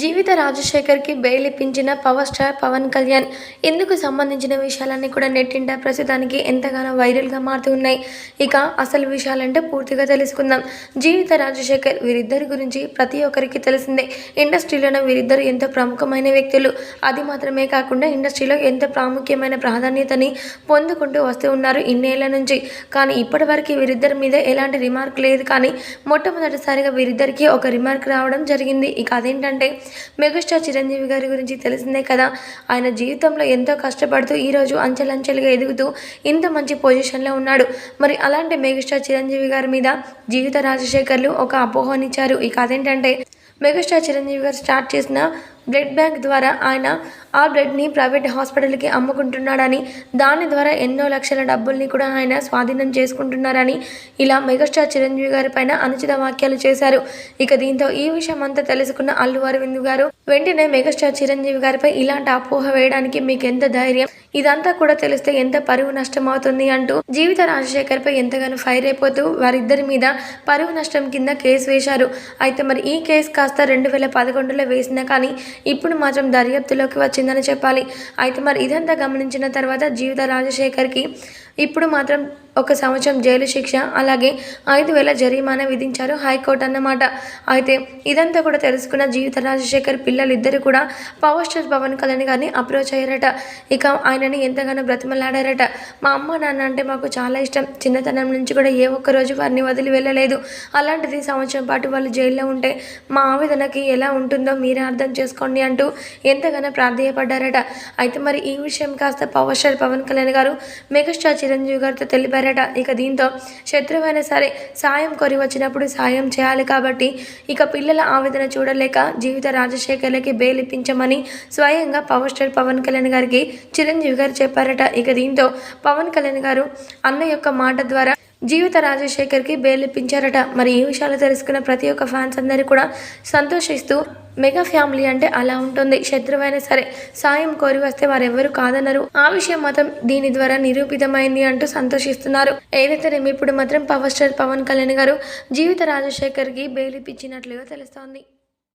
జీవిత రాజశేఖర్కి బెయిల్ ఇప్పించిన power star Pawan Kalyan. ఇందుకు సంబంధించిన విషయాలన్నీ కూడా నెట్టింట ప్రస్తుతానికి ఎంతగానో వైరల్గా మారుతూ ఉన్నాయి. ఇక అసలు విషయాలంటే పూర్తిగా తెలుసుకుందాం. జీవిత రాజశేఖర్ వీరిద్దరి గురించి ప్రతి ఒక్కరికి తెలిసిందే. ఇండస్ట్రీలోనే వీరిద్దరు ఎంతో ప్రముఖమైన వ్యక్తులు. అది మాత్రమే కాకుండా ఇండస్ట్రీలో ఎంతో ప్రాముఖ్యమైన ప్రాధాన్యతని పొందుకుంటూ వస్తూ ఉన్నారు ఇన్నేళ్ళ నుంచి. కానీ ఇప్పటివరకు వీరిద్దరి మీద ఎలాంటి రిమార్క్ లేదు కానీ మొట్టమొదటిసారిగా వీరిద్దరికీ ఒక రిమార్క్ రావడం జరిగింది. ఇక అదేంటంటే మెగాస్టార్ చిరంజీవి గారి గురించి తెలిసిందే కదా. ఆయన జీవితంలో ఎంతో కష్టపడుతూ ఈరోజు అంచెలంచెలుగా ఎదుగుతూ ఇంత మంచి పొజిషన్లో ఉన్నాడు. మరి అలాంటి మెగాస్టార్ చిరంజీవి గారి మీద జీవిత రాజశేఖర్లు ఒక అపోహనిచ్చారు. ఇక అదేంటంటే మెగాస్టార్ చిరంజీవి గారు స్టార్ట్ చేసిన బ్లడ్ బ్యాంక్ ద్వారా ఆయన ఆ బ్లడ్ని ప్రైవేట్ హాస్పిటల్కి అమ్ముకుంటున్నాడని దాని ద్వారా ఎన్నో లక్షల డబ్బుల్ని కూడా ఆయన స్వాధీనం చేసుకుంటున్నారని ఇలా మెగాస్టార్ చిరంజీవి గారి పైన అనుచిత వ్యాఖ్యలు చేశారు. ఇక దీంతో ఈ విషయం అంతా తెలుసుకున్న అల్లు అరవింద్ గారు వెంటనే మెగాస్టార్ చిరంజీవి గారిపై ఇలాంటి అపోహ వేయడానికి మీకు ఎంత ధైర్యం? ఇదంతా కూడా తెలిస్తే ఎంత పరువు నష్టం అవుతుంది అంటూ జీవిత రాజశేఖర్ పై ఎంతగానో ఫైర్ అయిపోతూ వారిద్దరి మీద పరువు నష్టం కింద కేసు వేశారు. అయితే మరి ఈ కేసు కాస్త రెండు వేల పదకొండులో వేసినా కానీ ఇప్పుడు మాత్రం దర్యాప్తులోకి వచ్చిందని చెప్పాలి. అయితే మరి ఇదంతా గమనించిన తర్వాత జీవిత రాజశేఖర్కి ఇప్పుడు మాత్రం ఒక సంవత్సరం జైలు శిక్ష అలాగే ఐదు వేల జరిమానా విధించారు హైకోర్టు అన్నమాట. అయితే ఇదంతా కూడా తెలుసుకున్న జీవిత రాజశేఖర్ పిల్లలిద్దరు కూడా పవర్ స్టార్ పవన్ కళ్యాణ్ గారిని అప్రోచ్ అయ్యారట. ఇక ఆయనని ఎంతగానో బ్రతిమలాడారట. మా అమ్మ నాన్న అంటే మాకు చాలా ఇష్టం. చిన్నతనం నుంచి కూడా ఏ ఒక్క రోజు వారిని వదిలి వెళ్ళలేదు. అలాంటిది సంవత్సరం పాటు వాళ్ళు జైల్లో ఉంటే మా ఆవేదనకి ఎలా ఉంటుందో మీరే అర్థం చేసుకోండి అంటూ ఎంతగానో ప్రాధాయపడ్డారట అయితే మరి ఈ విషయం కాస్త పవర్ స్టార్ పవన్ కళ్యాణ్ గారు మెగాస్టార్ చిరంజీవి గారితో తెలిపారట. ఇక దీంతో శత్రువైనా సరే సాయం కోరి వచ్చినప్పుడు సాయం చేయాలి కాబట్టి ఇక పిల్లల ఆవేదన చూడలేక జీవిత రాజశేఖర్లకి బెయిల్ ఇప్పించమని స్వయంగా పవర్ స్టార్ పవన్ కళ్యాణ్ గారికి చిరంజీవి గారు చెప్పారట. ఇక దీంతో పవన్ కళ్యాణ్ గారు అన్న యొక్క మాట ద్వారా జీవిత రాజశేఖర్కి బెయిల్ ఇప్పించారట. మరి ఈ విషయాలు తెలుసుకున్న ప్రతి ఒక్క ఫ్యాన్స్ అందరూ కూడా సంతోషిస్తూ మెగా ఫ్యామిలీ అంటే అలా ఉంటుంది. శత్రువైనా సరే సాయం కోరి వస్తే వారెవ్వరు కాదన్నారు ఆ విషయం మాత్రం దీని ద్వారా నిరూపితమైంది అంటూ సంతోషిస్తున్నారు. ఏదైతేనేమి ఇప్పుడు మాత్రం పవర్ స్టార్ పవన్ కళ్యాణ్ గారు జీవిత రాజశేఖర్కి బెయిల్ ఇప్పించినట్లుగా తెలుస్తోంది.